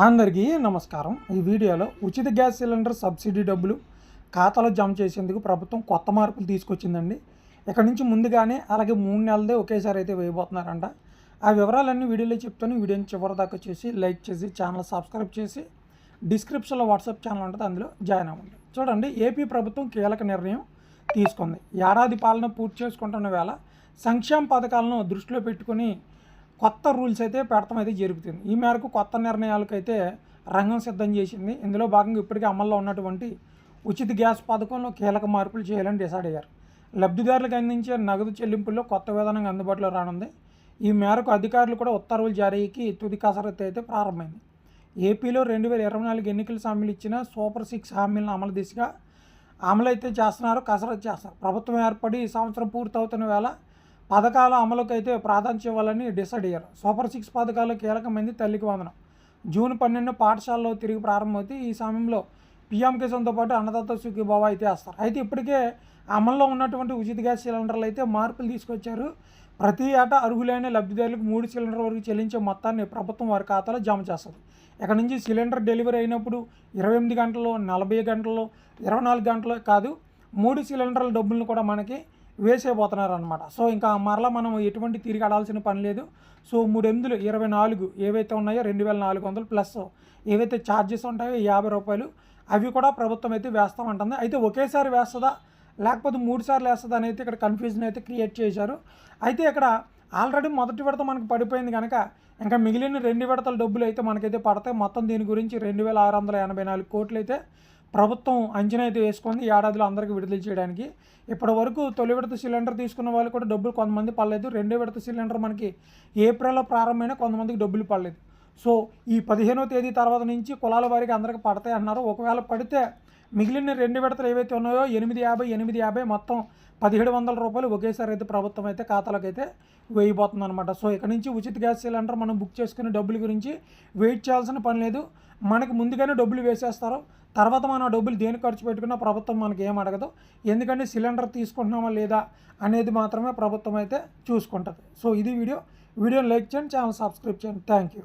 అందరికీ నమస్కారం. ఈ వీడియోలో ఉచిత గ్యాస్ సిలిండర్ సబ్సిడీ డబ్బులు ఖాతాలో జమ చేసేందుకు ప్రభుత్వం కొత్త మార్పులు తీసుకొచ్చిందండి. ఇక్కడ నుంచి ముందుగానే అలాగే మూడు నెలలదే ఒకేసారి అయితే వేయబోతున్నారంట. ఆ వివరాలన్నీ వీడియోలో చెప్తాను. వీడియోని చివరి దాకా చేసి లైక్ చేసి ఛానల్ సబ్స్క్రైబ్ చేసి డిస్క్రిప్షన్లో వాట్సాప్ ఛానల్ ఉంటుంది అందులో జాయిన్ అవ్వండి. చూడండి ఏపీ ప్రభుత్వం కీలక నిర్ణయం తీసుకుంది. ఏడాది పాలన పూర్తి చేసుకుంటున్న వేళ సంక్షేమ పథకాలను దృష్టిలో పెట్టుకుని కొత్త రూల్స్ అయితే పెడతాం అయితే జరుగుతుంది. ఈ మేరకు కొత్త నిర్ణయాలకైతే రంగం సిద్ధం చేసింది. ఇందులో భాగంగా ఇప్పటికే అమల్లో ఉన్నటువంటి ఉచిత గ్యాస్ పథకంలో కీలక మార్పులు చేయాలని డిసైడ్ అయ్యారు. లబ్ధిదారులకు అందించే నగదు చెల్లింపుల్లో కొత్త విధానంగా అందుబాటులో రానుంది. ఈ మేరకు అధికారులు కూడా ఉత్తర్వులు జారీకి తుది కసరత్తు అయితే ప్రారంభమైంది. ఏపీలో రెండు వేల ఇరవై నాలుగు ఎన్నికల హామీలు ఇచ్చిన సూపర్ సిక్స్ హామీలను అమలు దిశగా అమలు అయితే చేస్తున్నారు కసరత్తు చేస్తారు ప్రభుత్వం ఏర్పడి ఈ సంవత్సరం పూర్తవుతున్న వేళ పథకాల అమలుకు అయితే ప్రాధాన్యత ఇవ్వాలని డిసైడ్ అయ్యారు. సూపర్ సిక్స్ పథకాలు కీలకమైంది తల్లికి వందనం. జూన్ పన్నెండు పాఠశాలలో తిరిగి ప్రారంభమవుతాయి ఈ సమయంలో పిఎం కిసాన్తో పాటు అన్నదాత సుఖీభావ అయితే వేస్తారు. అయితే ఇప్పటికే అమల్లో ఉన్నటువంటి ఉచిత గ్యాస్ సిలిండర్లు అయితే మార్పులు తీసుకొచ్చారు. ప్రతి ఏటా అర్హులైన లబ్ధిదారులకు మూడు సిలిండర్ వరకు చెల్లించే మొత్తాన్ని ప్రభుత్వం వారి ఖాతాలో జమ చేస్తుంది. ఇక్కడ నుంచి సిలిండర్ డెలివరీ అయినప్పుడు ఇరవై ఎనిమిది గంటలు నలభై గంటల్లో ఇరవై నాలుగు గంటలు కాదు మూడు సిలిండర్ల డబ్బులను కూడా మనకి వేసేపోతున్నారు అనమాట సో ఇంకా మరలా మనం ఎటువంటి తిరిగి ఆడాల్సిన పని లేదు. సో మూడు ఎనిమిదిలు ఇరవై నాలుగు ఏవైతే ఉన్నాయో రెండు వేల నాలుగు వందలు ప్లస్ ఏవైతే ఛార్జెస్ ఉంటాయో యాభై రూపాయలు అవి కూడా ప్రభుత్వం అయితే వేస్తామంటుంది. అయితే ఒకేసారి వేస్తుందా? లేకపోతే మూడు సార్లు వేస్తుందా అనేది ఇక్కడ కన్ఫ్యూజన్ అయితే క్రియేట్ చేశారు. అయితే ఇక్కడ ఆల్రెడీ మొదటి విడత మనకు పడిపోయింది కనుక ఇంకా మిగిలిన రెండు విడతల డబ్బులు అయితే మనకైతే పడతాయి. మొత్తం దీని గురించి రెండు వేల ఆరు వందల ఎనభై నాలుగు కోట్లు అయితే ప్రభుత్వం అంచనా అయితే వేసుకుంది ఏడాదిలో అందరికీ విడుదల చేయడానికి ఇప్పటి వరకు తొలి విడత సిలిండర్ తీసుకున్న వాళ్ళు కూడా డబ్బులు కొంతమంది పడలేదు. రెండో విడత సిలిండర్ మనకి ఏప్రిల్లో ప్రారంభమైన కొంతమందికి డబ్బులు పడలేదు. సో ఈ పదిహేనో తేదీ తర్వాత నుంచి కులాల వారికి అందరికి పడతాయి అన్నారు ఒకవేళ పడితే మిగిలిన రెండు విడతలు ఏవైతే ఉన్నాయో ఎనిమిది యాభై ఎనిమిది యాభై మొత్తం పదిహేడు వందల రూపాయలు ఒకేసారి అయితే ప్రభుత్వం అయితే ఖాతాలోకి అయితే వేయబోతుంది అనమాట సో ఇక్కడ నుంచి ఉచిత గ్యాస్ సిలిండర్ మనం బుక్ చేసుకునే డబ్బుల గురించి వెయిట్ చేయాల్సిన పని లేదు. మనకి ముందుగానే డబ్బులు వేసేస్తారు. తర్వాత మనం ఆ డబ్బులు దేనికి ఖర్చు పెట్టుకున్నా ప్రభుత్వం మనకి ఏం అడగదు. ఎందుకంటే సిలిండర్ తీసుకుంటున్నామా లేదా అనేది మాత్రమే ప్రభుత్వం అయితే చూసుకుంటుంది. సో ఇది వీడియో. వీడియోని లైక్ చేయండి ఛానల్ సబ్స్క్రైబ్ చేయండి. Thank you.